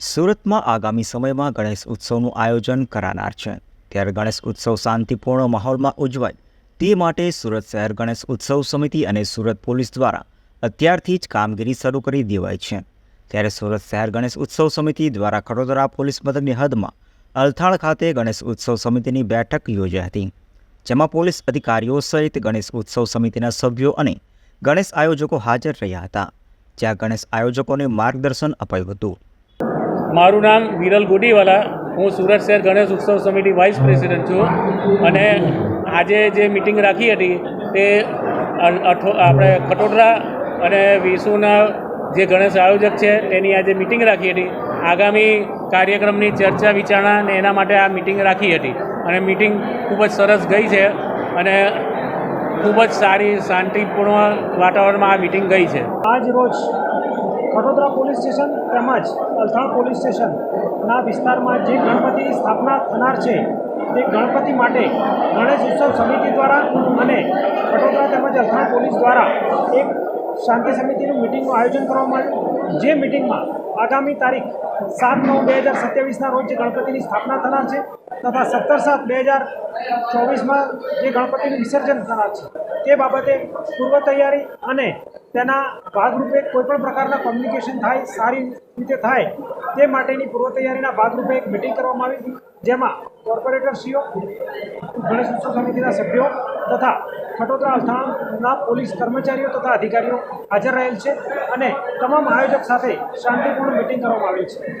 સુરતમાં આગામી સમયમાં ગણેશ ઉત્સવનું આયોજન કરાનાર છે. ત્યારે ગણેશ ઉત્સવ શાંતિપૂર્ણ માહોલમાં ઉજવાય તે માટે સુરત શહેર ગણેશ ઉત્સવ સમિતિ અને સુરત પોલીસ દ્વારા અત્યારથી જ કામગીરી શરૂ કરી દેવાઈ છે. ત્યારે સુરત શહેર ગણેશ ઉત્સવ સમિતિ દ્વારા ખડોદરા પોલીસ મથકની હદમાં અલથાણ ખાતે ગણેશ ઉત્સવ સમિતિની બેઠક યોજાઈ હતી. જેમાં પોલીસ અધિકારીઓ સહિત ગણેશ ઉત્સવ સમિતિના સભ્યો અને ગણેશ આયોજકો હાજર રહ્યા હતા. જ્યાં ગણેશ આયોજકોને માર્ગદર્શન અપાયું હતું. મારું નામ વિરલ ગુડીવાલા. હું સુરત શહેર ગણેશ ઉત્સવ સમિતિ વાઇસ પ્રેસિડેન્ટ છું. અને આજે જે મિટિંગ રાખી હતી તે આપણે ખટોદરા અને વિસુના જે ગણેશ આયોજક છે, તેની આજે મિટિંગ રાખી હતી. આગામી કાર્યક્રમની ચર્ચા વિચારણા ને એના માટે આ મિટિંગ રાખી હતી. અને મિટિંગ ખૂબ જ સરસ ગઈ છે અને ખૂબ જ સારી, શાંતિપૂર્ણ વાતાવરણમાં આ મિટિંગ ગઈ છે. આજ રોજ ખડોદરા પોલીસ સ્ટેશન તેમજ અલથાણ પોલીસ સ્ટેશનના વિસ્તારમાં જે ગણપતિની સ્થાપના થનાર છે તે ગણપતિ માટે ગણેશ ઉત્સવ સમિતિ દ્વારા અને વડોદરા તેમજ અલથાણ પોલીસ દ્વારા એક શાંતિ સમિતિનું મિટિંગનું આયોજન કરવામાં આવ્યું. જે મિટિંગમાં આગામી તારીખ સાત નવ બે હજાર સત્યાવીસના રોજ જે ગણપતિની સ્થાપના થનાર છે તથા સત્તર સાત બે હજાર ચોવીસમાં જે ગણપતિનું વિસર્જન થનાર છે. તે બાબતે પૂર્વ તૈયારી અને તેના ભાગરૂપે કોઈપણ પ્રકારના કોમ્યુનિકેશન થાય, સારી રીતે થાય, તે માટેની પૂર્વ તૈયારીના ભાગરૂપે એક મિટિંગ કરવામાં આવી જેમાં કોર્પોરેટરશ્રીઓ ગણેશ ઉત્સવ સમિતિના સભ્યો તથા ખટોદરા અલથાણના પોલીસ કર્મચારીઓ તથા અધિકારીઓ હાજર રહેલ છે અને તમામ આયોજક સાથે શાંતિપૂર્ણ મિટિંગ કરવામાં આવી છે.